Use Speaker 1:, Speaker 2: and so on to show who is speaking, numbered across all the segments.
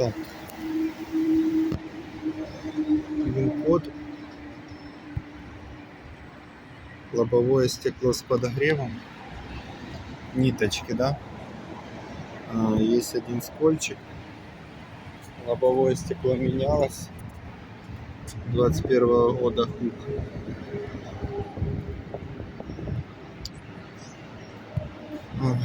Speaker 1: Так. Вин-код. Лобовое стекло с подогревом. Ниточки, да? А, есть один скольчик. Лобовое стекло менялось. 21 года хук. Ой.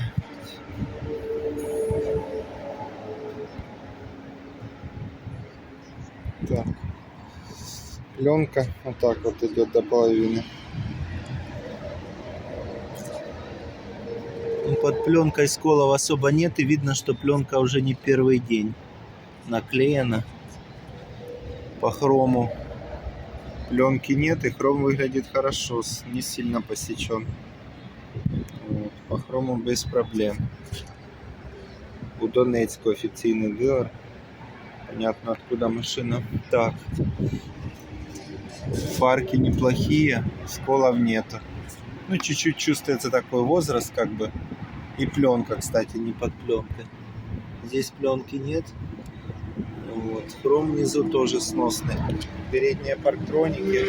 Speaker 1: Так. Пленка вот так вот идет до половины.
Speaker 2: Ну, Под пленкой сколов особо нет, и видно, что пленка уже не первый день наклеена по хрому.
Speaker 1: Пленки нет, и хром выглядит хорошо, не сильно посечен. Вот, по хрому без проблем. У Донецька официальный дилер. Понятно, откуда машина. Так. Фарки неплохие, сколов нету. Ну, чуть-чуть чувствуется такой возраст, как бы. И пленка, кстати, не под пленкой.
Speaker 2: Здесь пленки нет.
Speaker 1: Вот. Хром внизу тоже сносный. Передние парктроники.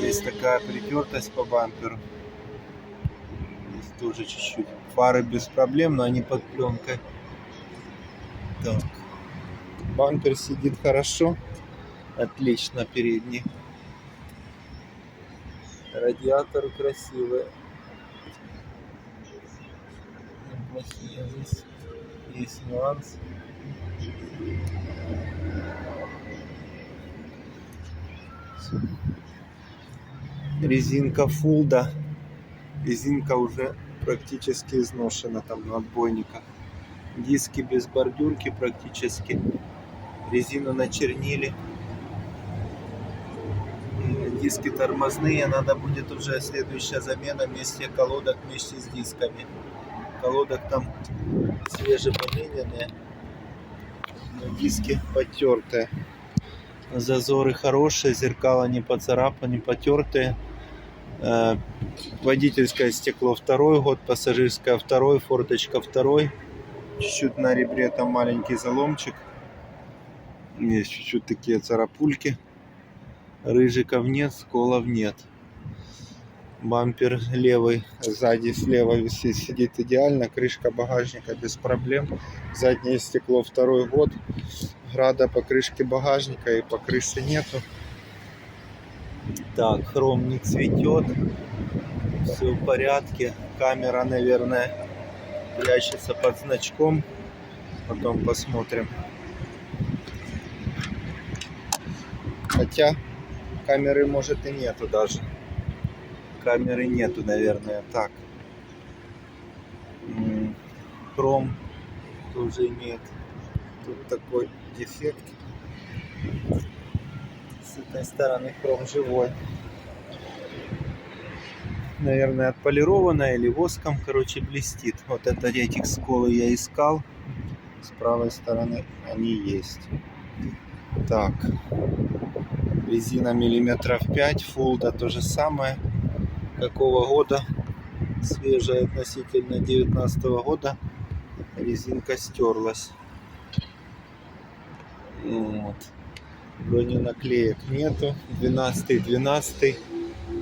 Speaker 1: Есть такая притертость по бамперу. Здесь тоже чуть-чуть. Фары без проблем, но они под пленкой. Так. Бампер сидит хорошо. Отлично передний. Радиаторы красивые. Неплохие здесь. Есть нюанс. резинка фулда. Резинка уже практически изношена там на отбойниках. Диски без бордюрки практически. Резину начернили. Диски тормозные, надо будет уже следующая замена вместе колодок вместе с дисками. Колодок там свежепомененные, но диски потертые. Зазоры хорошие, зеркала не поцарапаны, потертые. Э, Водительское стекло второй год, пассажирское второй, форточка второй. Чуть-чуть на ребре там маленький заломчик. Есть чуть-чуть такие царапульки. Рыжиков нет, сколов нет. Бампер левый, сзади слева висит, сидит идеально. Крышка багажника без проблем. Заднее стекло второй год. Града по крышке багажника и по крыше нету.
Speaker 2: Так, хром не цветет. Все в порядке. Камера, наверное, прячется под значком.
Speaker 1: Потом посмотрим. Хотя камеры может и нету даже.
Speaker 2: Камеры нету, наверное.
Speaker 1: Так.
Speaker 2: Хром тоже имеет.
Speaker 1: Тут такой дефект.
Speaker 2: С этой стороны хром живой.
Speaker 1: Наверное, отполированная или воском, короче, блестит. Вот это этих сколы я искал. С правой стороны они есть. Так. Резина миллиметров 5, фулда то же самое. Какого года? Свежая относительно 19 года. Резинка стерлась. Вот. Броненаклеек нету. 12 12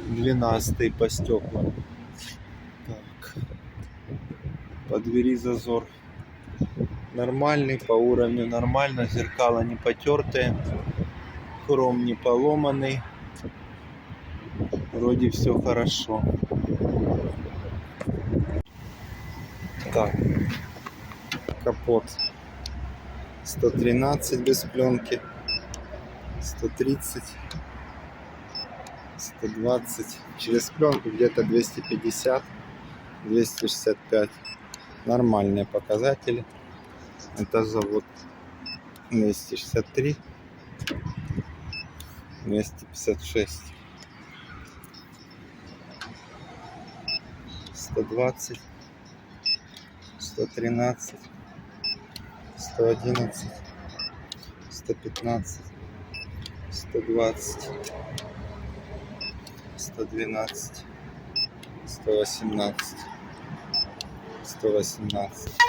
Speaker 1: 12 по стеклам. Так. По двери зазор нормальный, по уровню нормально, зеркала не потертые, хром не поломанный. Вроде все хорошо. Так. Капот 113 без пленки. 130 120 через пленку где-то 250 265 нормальные показатели это завод 263 256 120 113 111 115 120 112 118 118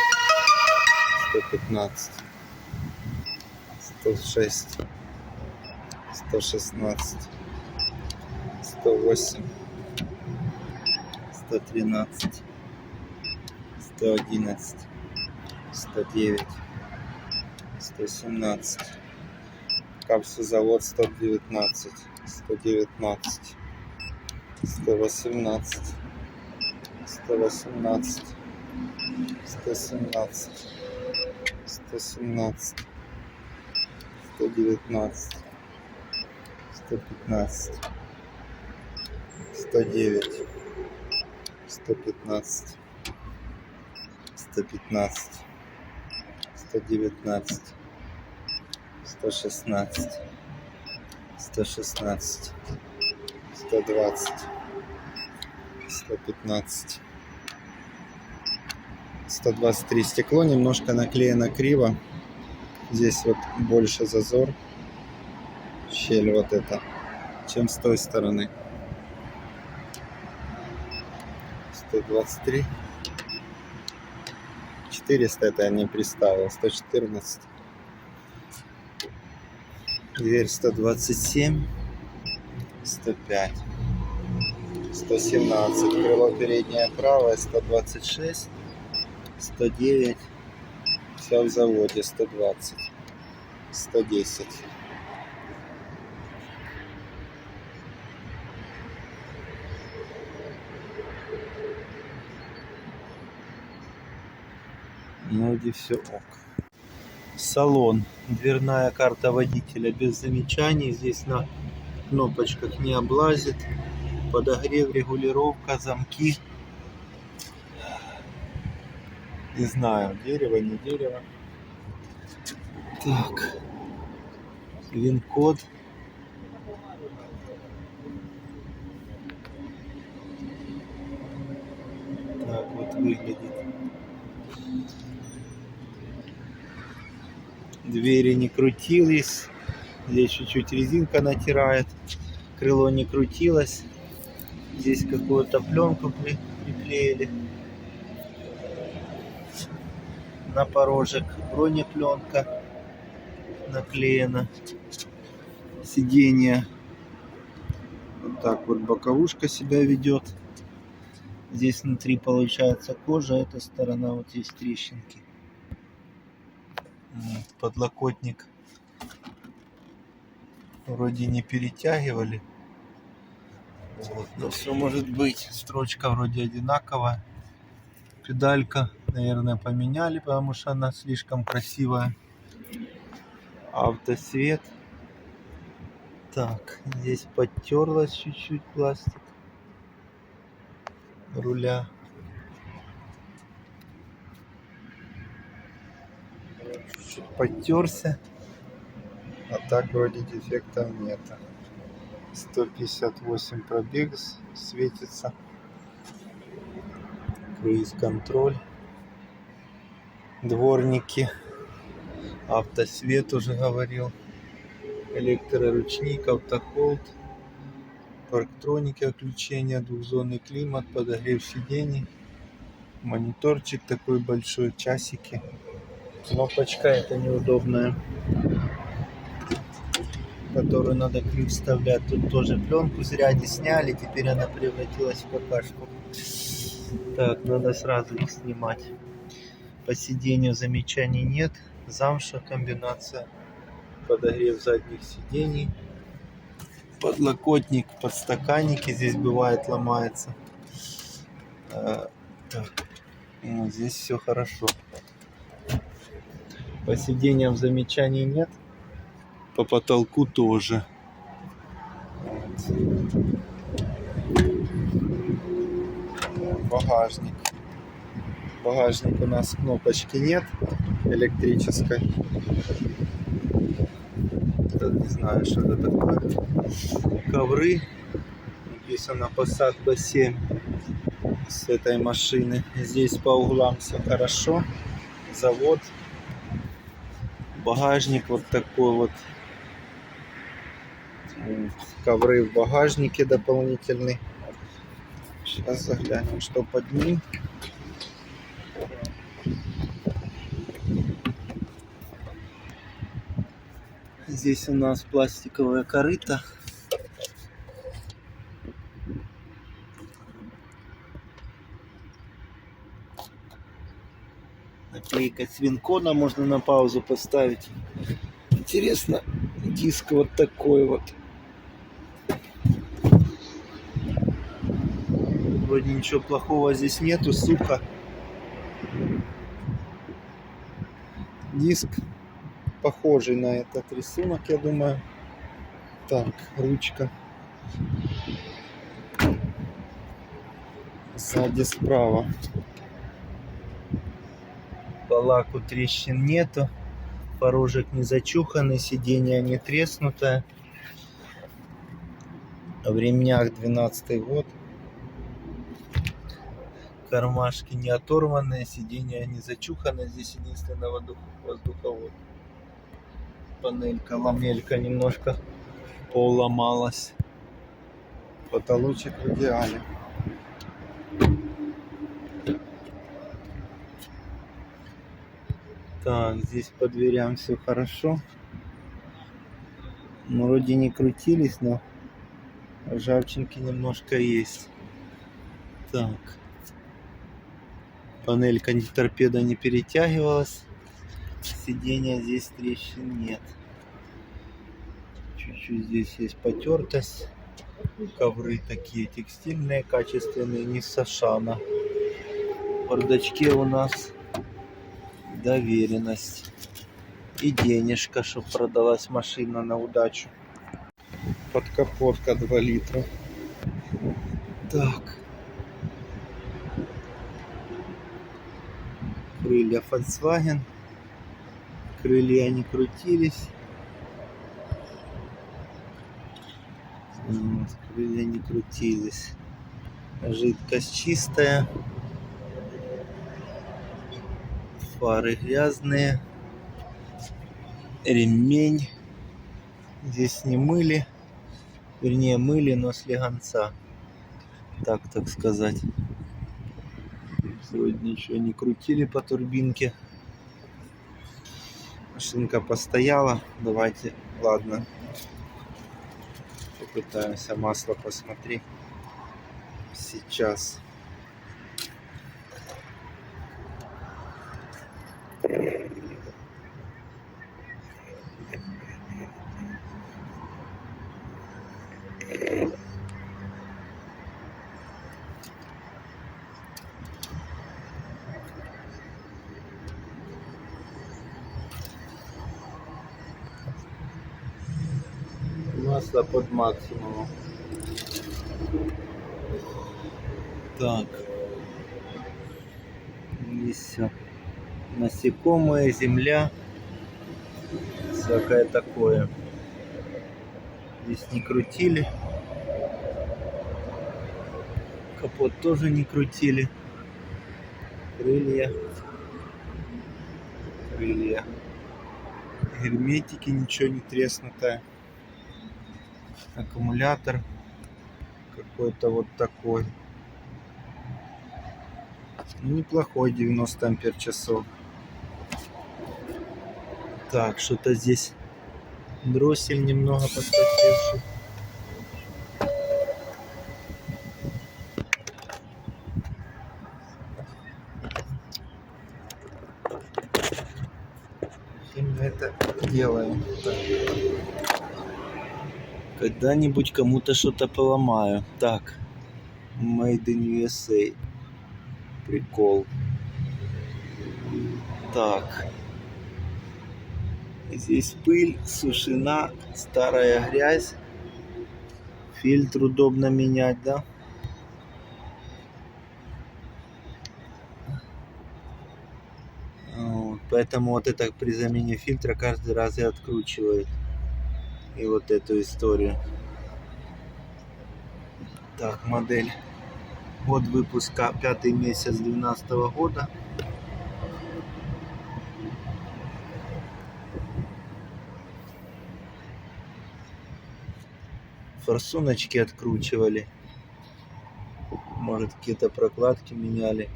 Speaker 1: 115, 106, 116, 108, 113, 111, 109, 117, капсузавод 119, 119, 118, 118, 117, 117, 119, 115, 109, 115, 115, 119, 116, 116, 120, 115, 123 стекло немножко наклеено криво. Здесь вот больше зазор, щель вот эта, чем с той стороны. 123. 400 это я не приставил. 114. Дверь 127. 105. 117. Крыло переднее правое 126. 109. Все в заводе 120. 110. Вроде все ок. Салон. Дверная карта водителя без замечаний. Здесь на кнопочках не облазит. Подогрев, регулировка, замки. Не знаю, дерево, не дерево. Так. Вин-код. Так вот выглядит. Двери не крутились. Здесь чуть-чуть резинка натирает. Крыло не крутилось. Здесь какую-то пленку при- приклеили. На порожек бронепленка наклеена. Сиденье. Вот так вот боковушка себя ведет. Здесь внутри получается кожа, эта сторона вот есть трещинки. Подлокотник вроде не перетягивали. Вот, но все может быть. Строчка вроде одинаковая. Педалька, наверное, поменяли, потому что она слишком красивая. Автосвет. Так, здесь подтерлась чуть-чуть пластик руля. Подтерся. А так вроде дефектов нет. 158 пробег светится. Круиз-контроль. Дворники. Автосвет уже говорил. Электроручник, автохолд. Парктроники отключения, двухзонный климат, подогрев сидений. Мониторчик такой большой, часики. Кнопочка это неудобная, которую надо клип вставлять. Тут тоже пленку зря не сняли, теперь она превратилась в какашку. Так, надо сразу их снимать. По сидению замечаний нет. Замша комбинация. Подогрев задних сидений. Подлокотник, подстаканники здесь бывает ломается. Э, так, ну, здесь все хорошо. По сиденьям замечаний нет. По потолку тоже. Багажник. Багажник у нас кнопочки нет электрической. Тут не знаю, что это такое. Ковры. Написано посадка 7 с этой машины. Здесь по углам все хорошо. Завод багажник вот такой вот. Ковры в багажнике дополнительный. Сейчас заглянем, что под ним.
Speaker 2: Здесь у нас пластиковая корыта. Наклейка свинкона можно на паузу поставить. Интересно, диск вот такой вот. Вроде ничего плохого здесь нету, сука. Диск похожий на этот рисунок, я думаю. Так, ручка. Сзади справа. По лаку трещин нету. Порожек не зачуханный, сиденье не треснутое. В ремнях 12 год. Кармашки не оторванные, сиденье не зачухано. Здесь единственное воздух, воздуховод. Панелька, ламелька немножко поломалась. Потолочек в идеале. Так, здесь по дверям все хорошо. Ну, Вроде не крутились, но ржавчинки немножко есть. Так. Панелька не- торпеда не перетягивалась. Сиденья здесь трещин нет. Чуть-чуть здесь есть потертость. Ковры такие текстильные, качественные, не с Ашана. В бардачке у нас доверенность и денежка, чтобы продалась машина на удачу. Подкапотка 2 литра. Так. Крылья Volkswagen. Крылья не крутились. Вот, крылья не крутились. Жидкость чистая. Фары грязные. Ремень. Здесь не мыли. Вернее, мыли, но с легонца. Так, так сказать. Сегодня ничего не крутили по турбинке. Машинка постояла. Давайте, ладно. Попытаемся масло посмотреть. Сейчас. Масло под максимумом. Так. Здесь все. Насекомые, земля. Всякое такое. Здесь не крутили. Капот тоже не крутили. Крылья. Крылья. Герметики, ничего не треснутое аккумулятор какой-то вот такой. Ну, неплохой 90 ампер часов. Так, что-то здесь дроссель немного подсветивший. И мы это делаем. Так. Когда-нибудь кому-то что-то поломаю. Так. Made in USA. Прикол. Так. Здесь пыль, сушина, старая грязь. Фильтр удобно менять, да? Поэтому вот это при замене фильтра каждый раз и откручивает. И вот эту историю. Так, модель. Год выпуска, пятый месяц 12 года. Форсуночки откручивали. Может какие-то прокладки меняли.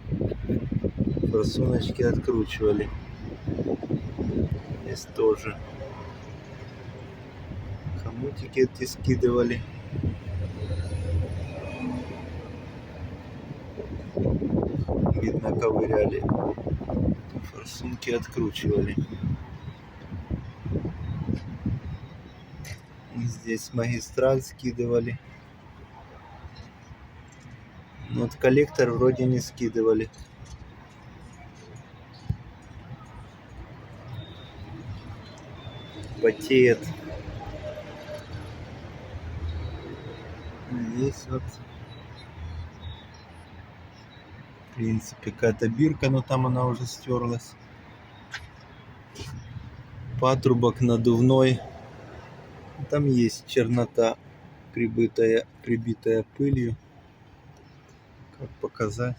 Speaker 2: Форсуночки откручивали. Здесь тоже. Хомутики эти скидывали. Видно, ковыряли. Форсунки откручивали. И здесь магистраль скидывали. Ну, Вот коллектор вроде не скидывали. Потеет. Здесь вот в принципе какая-то бирка, но там она уже стерлась. Патрубок надувной. Там есть чернота, прибитая, прибитая пылью. Как показать?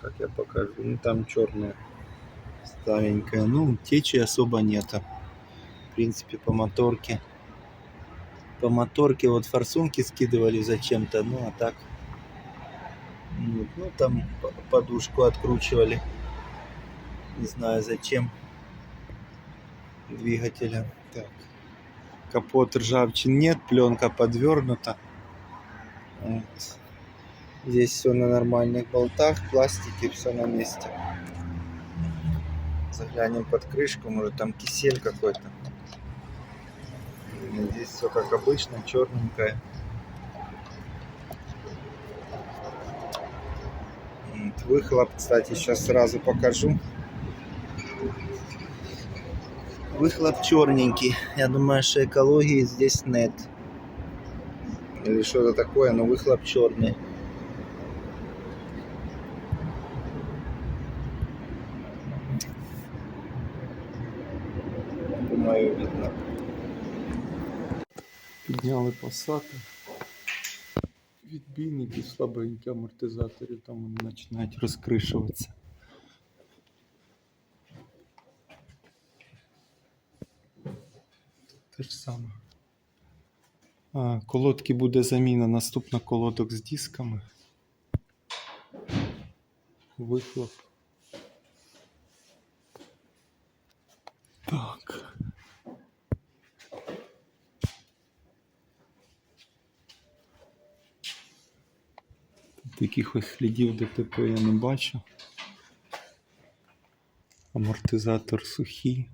Speaker 2: Как я покажу? Ну там черная старенькая. Ну, течи особо нету. В принципе, по моторке. По моторке вот форсунки скидывали зачем-то, ну а так. Ну, ну, там подушку откручивали. Не знаю зачем. Двигателя. Так. Капот ржавчин нет, пленка подвернута. Вот. Здесь все на нормальных болтах, пластике, все на месте. Заглянем под крышку, может там кисель какой-то. Здесь все как обычно, черненькое. Выхлоп, кстати, сейчас сразу покажу. Выхлоп черненький. Я думаю, что экологии здесь нет. Или что-то такое, но выхлоп черный. Думаю, видно.
Speaker 3: Підняли пасати. Відбійники слабенькі амортизаторів, там вони починають розкришуватися. Те ж саме. А, колодки буде заміна. Наступна колодок з дисками. Вихлоп. Так. Тут якихось слідів ДТП я не бачу. Амортизатор сухий.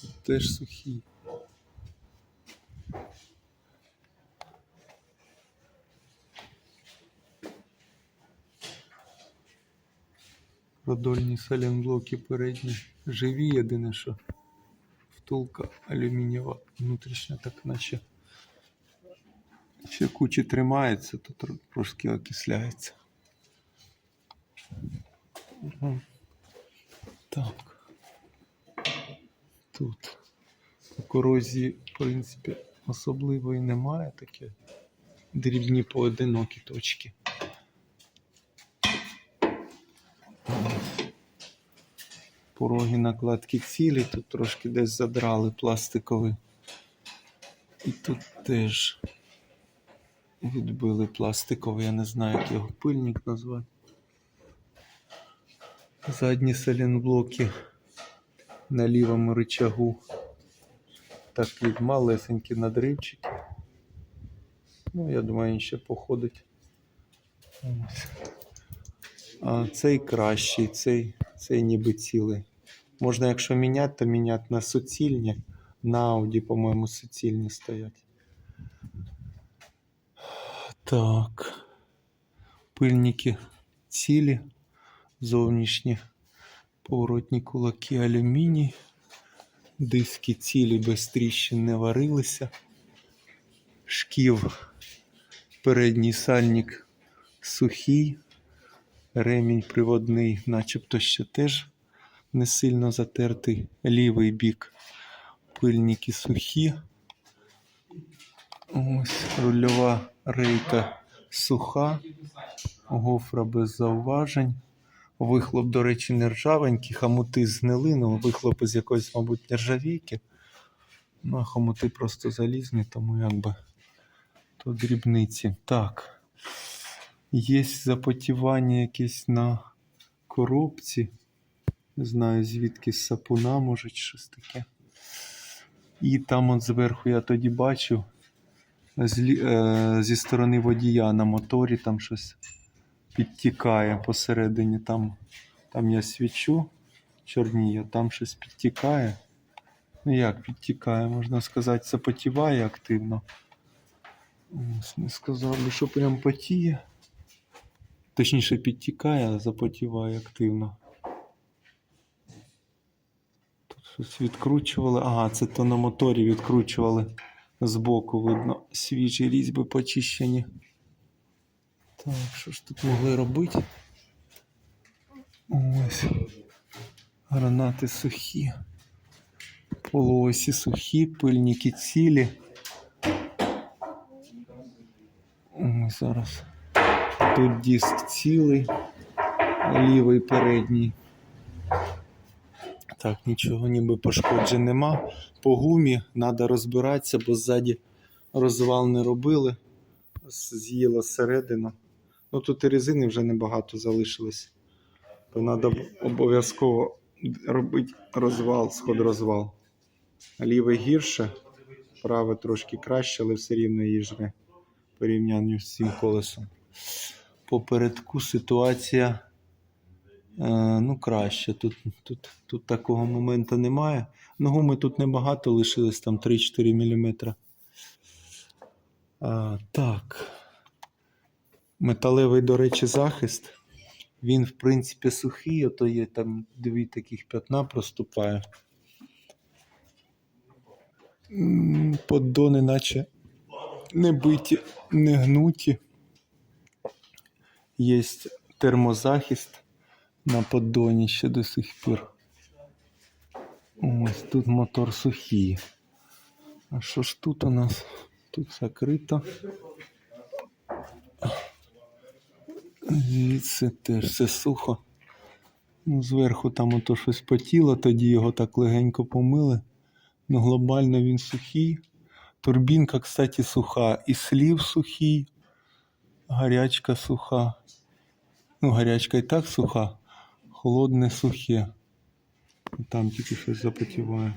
Speaker 3: Тут теж сухий. Продольні саленблоки передні живі, єдине що втулка алюмінієва внутрішня, так наче ще кучі тримається, то трошки окисляється. Так. Тут по корозії, в принципі, особливої немає таке. Дрібні поодинокі точки. Пороги накладки цілі, тут трошки десь задрали пластикові. І тут теж відбили пластиковий, я не знаю, як його пильник назвати. Задні салінблоки на лівому рычагу. Такі малесенькі надривчики. Ну, я думаю, він ще походить. А цей кращий, цей, цей ніби цілий. Можна, якщо міняти, то міняти на суцільні. На Audi, по-моєму, суцільні стоять. Так. Пильники цілі, зовнішні поворотні кулаки алюміній. Диски цілі без тріщин не варилися. Шків, передній сальник сухий. Ремінь приводний, начебто ще теж не сильно затертий. Лівий бік пильники сухі. Ось рульова рейка суха, гофра без зауважень. Вихлоп, до речі, не ржавенький, хомути згнили, ну вихлоп з якоїсь, мабуть, нержавійки. Ну, а хомути просто залізні, тому якби то дрібниці. Так. Є запотівання якесь на коробці. Не знаю, звідки з сапуна, може, щось таке. І там от зверху я тоді бачив з, лі- е, зі сторони водія на моторі там щось підтікає посередині. Там, там я свічу, чорніє, там щось підтікає. Ну як підтікає, можна сказати, запотіває активно. Ось не сказав би, що прям потіє. Точніше підтікає, а запотіває активно. Тут щось відкручували. Ага, це то на моторі відкручували. Збоку видно свіжі різьби почищені. Так, що ж тут могли робити? Ось. Гранати сухі. Полуосі сухі, пильники цілі. Ось зараз. Тут диск цілий, лівий передній. Так, нічого ніби пошкоджень нема. По гумі треба розбиратися, бо ззаді розвал не робили. З'їло середину. Ну тут і резини вже небагато залишилось. То треба обов'язково робити розвал, сход розвал. Ліве гірше, праве трошки краще, але все рівно її жре в порівнянні з цим колесом. Попередку ситуація ну, краще. Тут, тут, тут такого моменту немає. Ну, гуми тут небагато лишилось, там 3-4 мм. Так. Металевий, до речі, захист. Він, в принципі, сухий, ото є там дві таких п'ятна проступає. Поддони, наче не биті, не гнуті. Є термозахист на поддоні ще до сих пір. Ось тут мотор сухий. А що ж тут у нас? Тут закрито. Звідси теж все сухо. Ну, зверху там ото щось потіло, тоді його так легенько помили. Ну, глобально він сухий. Турбінка, кстати, суха. І слів сухий, гарячка суха. Ну, гарячка і так суха, холодне сухе. Там тільки щось запотіває.